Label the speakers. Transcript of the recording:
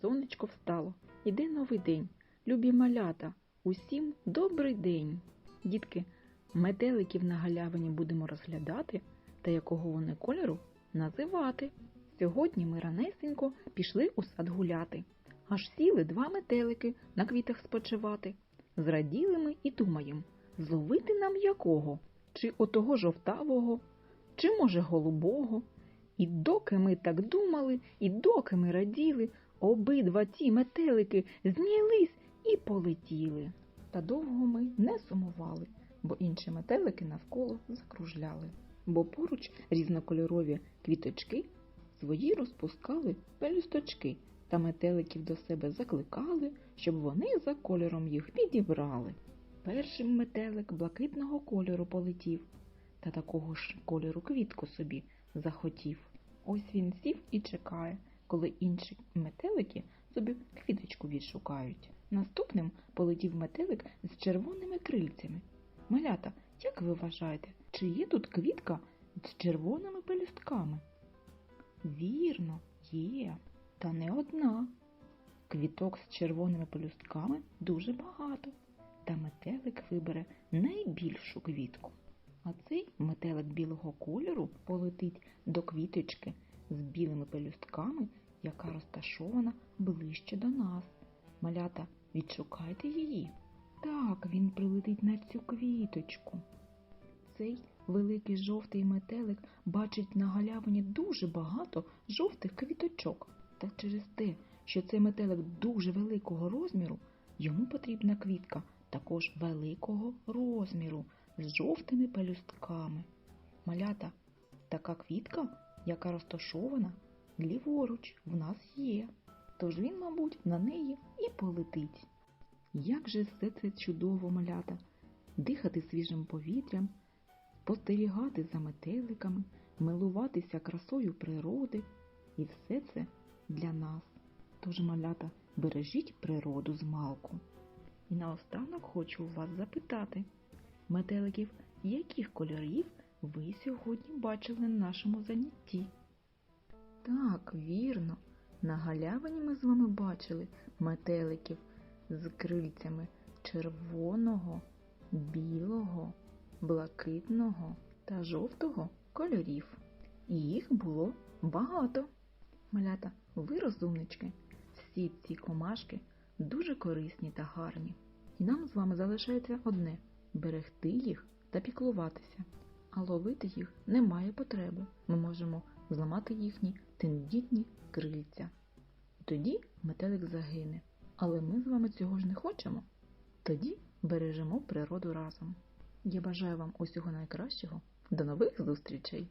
Speaker 1: сонечко встало. Іде новий день. Любі малята, усім добрий день. Дітки, метеликів на галявині будемо розглядати та якого вони кольору називати. Сьогодні ми ранесенько пішли у сад гуляти. Аж сіли два метелики на квітах спочивати. Зраділи ми і думаємо, зловити нам якого? Чи отого жовтавого, чи може голубого? І доки ми так думали, і доки ми раділи, обидва ті метелики знялись і полетіли. Та довго ми не сумували, бо інші метелики навколо закружляли, бо поруч різнокольорові квіточки свої розпускали пелюсточки та метеликів до себе закликали, щоб вони за кольором їх підібрали. Першим метелик блакитного кольору полетів, та такого ж кольору квітку собі захотів. Ось він сів і чекає, коли інші метелики собі квіточку відшукають. Наступним полетів метелик з червоними крильцями. Малята, як ви вважаєте, чи є тут квітка з червоними пелюстками? Вірно, є, та не одна. Квіток з червоними пелюстками дуже багато, та метелик вибере найбільшу квітку. А цей метелик білого кольору полетить до квіточки з білими пелюстками, яка розташована ближче до нас. Малята, відшукайте її. Так, він прилетить на цю квіточку. Цей великий жовтий метелик бачить на галявині дуже багато жовтих квіточок. Та через те, що цей метелик дуже великого розміру, йому потрібна квітка також великого розміру з жовтими пелюстками. Малята, така квітка, яка розташована ліворуч, в нас є. Тож він, мабуть, на неї і полетить. Як же все це чудово, малята! Дихати свіжим повітрям, спостерігати за метеликами, милуватися красою природи. І все це для нас. Тож, малята, бережіть природу з малку. І наостанок хочу у вас запитати, метеликів яких кольорів ви сьогодні бачили на нашому занятті? Так, вірно, на галявині ми з вами бачили метеликів з крильцями червоного, білого, блакитного та жовтого кольорів. І їх було багато. Малята, ви розумнички, всі ці комашки дуже корисні та гарні. І нам з вами залишається одне берегти їх та піклуватися. А ловити їх немає потреби. Ми можемо зламати їхні тендітні крильця. І тоді метелик загине. Але ми з вами цього ж не хочемо. Тоді бережемо природу разом. Я бажаю вам усього найкращого. До нових зустрічей!